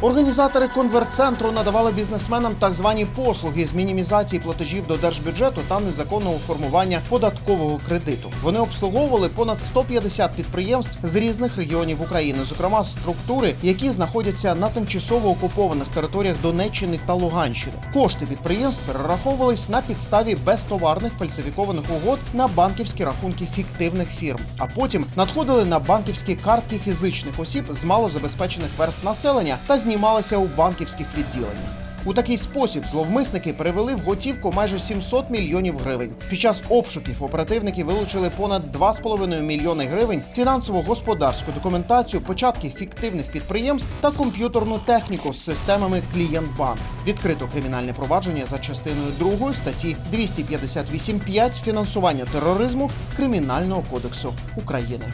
Організатори конвертцентру надавали бізнесменам так звані послуги з мінімізації платежів до держбюджету та незаконного формування податкового кредиту. Вони обслуговували понад 150 підприємств з різних регіонів України, зокрема структури, які знаходяться на тимчасово окупованих територіях Донеччини та Луганщини. Кошти підприємств перераховувались на підставі безтоварних фальсифікованих угод на банківські рахунки фіктивних фірм, а потім надходили на банківські картки фізичних осіб з малозабезпечених верст населення та знімалися у банківських відділеннях. У такий спосіб зловмисники перевели в готівку майже 700 мільйонів гривень. Під час обшуків оперативники вилучили понад 2,5 мільйони гривень, фінансово-господарську документацію, початки фіктивних підприємств та комп'ютерну техніку з системами клієнтбанк. Відкрито кримінальне провадження за частиною 2 статті 258.5 фінансування тероризму Кримінального кодексу України.